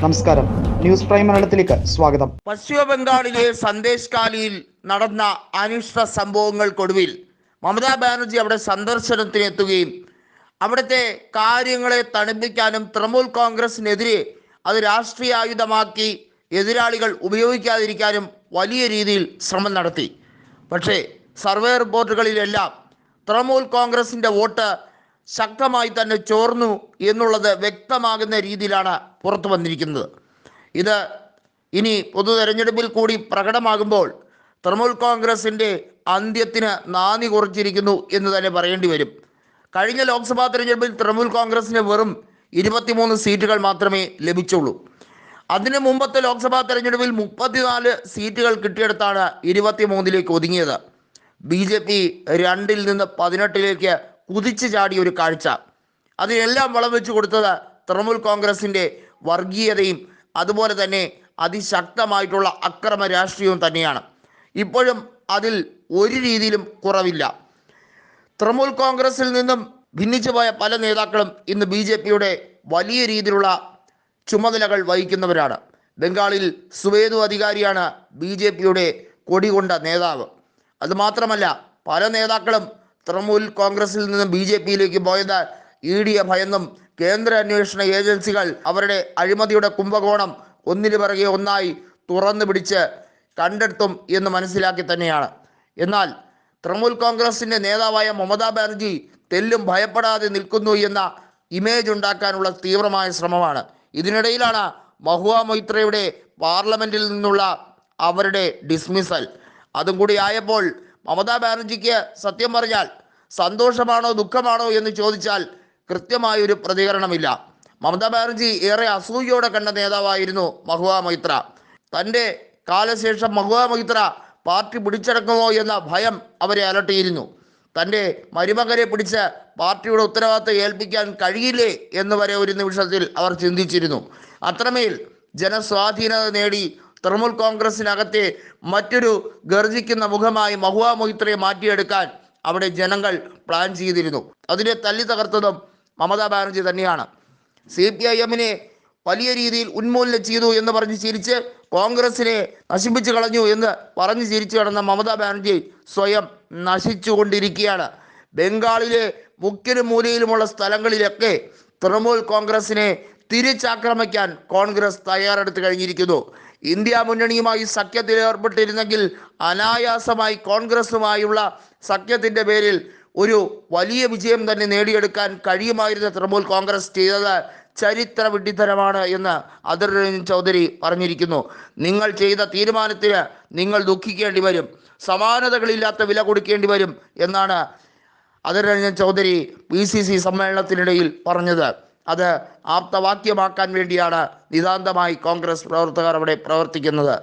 നമസ്കാരം. News prime മലയാളത്തിലേക്ക് സ്വാഗതം. പശ്ചിമ ബംഗാളിലെ സന്ദേശ് കാലിയിൽ നടന്ന അനിഷ്ട സംഭവങ്ങൾക്കൊടുവിൽ മമതാ ബാനർജി അവിടെ സന്ദർശനത്തിനെത്തുകയും അവിടുത്തെ കാര്യങ്ങളെ തണുപ്പിക്കാനും തൃണമൂൽ കോൺഗ്രസിനെതിരെ അത് രാഷ്ട്രീയ ആയുധമാക്കി എതിരാളികൾ ഉപയോഗിക്കാതിരിക്കാനും വലിയ രീതിയിൽ ശ്രമം നടത്തി. പക്ഷേ സർവേ റിപ്പോർട്ടുകളിലെല്ലാം തൃണമൂൽ കോൺഗ്രസിന്റെ വോട്ട് ശക്തമായി തന്നെ ചോർന്നു എന്നുള്ളത് വ്യക്തമാകുന്ന രീതിയിലാണ് പുറത്തു വന്നിരിക്കുന്നത്. ഇത് ഇനി പൊതു തെരഞ്ഞെടുപ്പിൽ കൂടി പ്രകടമാകുമ്പോൾ തൃണമൂൽ കോൺഗ്രസിന്റെ അന്ത്യത്തിന് നാന്ദി കുറിച്ചിരിക്കുന്നു എന്ന് തന്നെ പറയേണ്ടി വരും. കഴിഞ്ഞ ലോക്സഭാ തെരഞ്ഞെടുപ്പിൽ തൃണമൂൽ കോൺഗ്രസിന് വെറും ഇരുപത്തിമൂന്ന് സീറ്റുകൾ മാത്രമേ ലഭിച്ചുള്ളൂ. അതിന് മുമ്പത്തെ ലോക്സഭാ തെരഞ്ഞെടുപ്പിൽ മുപ്പത്തിനാല് സീറ്റുകൾ കിട്ടിയെടുത്താണ് ഇരുപത്തിമൂന്നിലേക്ക് ഒതുങ്ങിയത്. ബി ജെ പി രണ്ടിൽ നിന്ന് പതിനെട്ടിലേക്ക് കുതിച്ചു ചാടിയ ഒരു കാഴ്ച. അതിനെല്ലാം വളം വെച്ച് കൊടുത്തത് തൃണമൂൽ കോൺഗ്രസിന്റെ വർഗീയതയും അതുപോലെ തന്നെ അതിശക്തമായിട്ടുള്ള അക്രമ രാഷ്ട്രീയവും തന്നെയാണ്. ഇപ്പോഴും അതിൽ ഒരു രീതിയിലും കുറവില്ല. തൃണമൂൽ കോൺഗ്രസിൽ നിന്നും ഭിന്നിച്ചു പോയ പല നേതാക്കളും ഇന്ന് ബി ജെ പിയുടെ വലിയ രീതിയിലുള്ള ചുമതലകൾ വഹിക്കുന്നവരാണ്. ബംഗാളിൽ സുവേദു അധികാരിയാണ് ബി ജെ പിയുടെ കൊടികൊണ്ട നേതാവ്. അതുമാത്രമല്ല പല നേതാക്കളും തൃണമൂൽ കോൺഗ്രസിൽ നിന്നും ബി ജെ പിയിലേക്ക് പോയത് ഇ ഡിയെ ഭയന്നും കേന്ദ്ര അന്വേഷണ ഏജൻസികൾ അവരുടെ അഴിമതിയുടെ കുംഭകോണം ഒന്നിനു പിറകെ ഒന്നായി തുറന്നു പിടിച്ച് കണ്ടെത്തും എന്ന് മനസ്സിലാക്കി തന്നെയാണ്. എന്നാൽ തൃണമൂൽ കോൺഗ്രസിന്റെ നേതാവായ മമതാ ബാനർജി തെല്ലും ഭയപ്പെടാതെ നിൽക്കുന്നു എന്ന ഇമേജ് ഉണ്ടാക്കാനുള്ള തീവ്രമായ ശ്രമമാണ്. ഇതിനിടയിലാണ് മഹുവ മൊയ്ത്രയുടെ പാർലമെന്റിൽ നിന്നുള്ള അവരുടെ ഡിസ്മിസൽ. അതും കൂടി ആയപ്പോൾ മമതാ ബാനർജിക്ക് സത്യം പറഞ്ഞാൽ സന്തോഷമാണോ ദുഃഖമാണോ എന്ന് ചോദിച്ചാൽ കൃത്യമായ ഒരു പ്രതികരണമില്ല. മമതാ ബാനർജി ഏറെ അസൂയയോടെ കണ്ട നേതാവായിരുന്നു മഹുവ മൈത്ര. തന്റെ കാലശേഷം മഹുവ മൈത്ര പാർട്ടി പിടിച്ചടക്കുമോ എന്ന ഭയം അവരെ അലട്ടിയിരുന്നു. തന്റെ മരുമകനെ പിടിച്ച് പാർട്ടിയുടെ ഉത്തരവാദിത്തം ഏൽപ്പിക്കാൻ കഴിയില്ലേ എന്ന് വരെ ഒരു നിമിഷത്തിൽ അവർ ചിന്തിച്ചിരുന്നു. അത്രമേൽ ജനസ്വാധീനത നേടി തൃണമൂൽ കോൺഗ്രസിനകത്തെ മറ്റൊരു ഗർജിക്കുന്ന മുഖമായി മഹുവ മൊഹിത്രയെ മാറ്റിയെടുക്കാൻ അവിടെ ജനങ്ങൾ പ്ലാൻ ചെയ്തിരുന്നു. അതിനെ തല്ലി തകർത്തതും മമതാ ബാനർജി തന്നെയാണ്. സി പി ഐ എമ്മിനെ വലിയ രീതിയിൽ ഉന്മൂലനം ചെയ്തു എന്ന് പറഞ്ഞ് ചിരിച്ച് കോൺഗ്രസിനെ നശിപ്പിച്ചു കളഞ്ഞു എന്ന് പറഞ്ഞ് ചിരിച്ചു കിടന്ന മമതാ ബാനർജി സ്വയം നശിച്ചുകൊണ്ടിരിക്കുകയാണ്. ബംഗാളിലെ മുക്കിലും മൂലയിലുമുള്ള സ്ഥലങ്ങളിലൊക്കെ തൃണമൂൽ കോൺഗ്രസിനെ തിരിച്ചാക്രമിക്കാൻ കോൺഗ്രസ് തയ്യാറെടുത്ത് കഴിഞ്ഞിരിക്കുന്നു. ഇന്ത്യ മുന്നണിയുമായി സഖ്യത്തിൽ ഏർപ്പെട്ടിരുന്നെങ്കിൽ അനായാസമായി കോൺഗ്രസുമായുള്ള സഖ്യത്തിന്റെ പേരിൽ ഒരു വലിയ വിജയം തന്നെ നേടിയെടുക്കാൻ കഴിയുമായിരുന്ന തൃണമൂൽ കോൺഗ്രസ് ചെയ്തത് ചരിത്ര വിഡ്ഢിത്തരമാണ് എന്ന് അതിർ രഞ്ജൻ ചൗധരി പറഞ്ഞിരിക്കുന്നു. നിങ്ങൾ ചെയ്ത തീരുമാനത്തിന് നിങ്ങൾ ദുഃഖിക്കേണ്ടി വരും. സമാനതകളില്ലാത്ത വില കൊടുക്കേണ്ടി വരും എന്നാണ് Adhir Ranjan Chowdhury P C C സമ്മേളനത്തിനിടയിൽ പറഞ്ഞത്. അത് ആപ്തവാക്യമാക്കാൻ വേണ്ടിയാണ് നിതാന്തമായി കോൺഗ്രസ് പ്രവർത്തകർ അവിടെ പ്രവർത്തിക്കുന്നത്.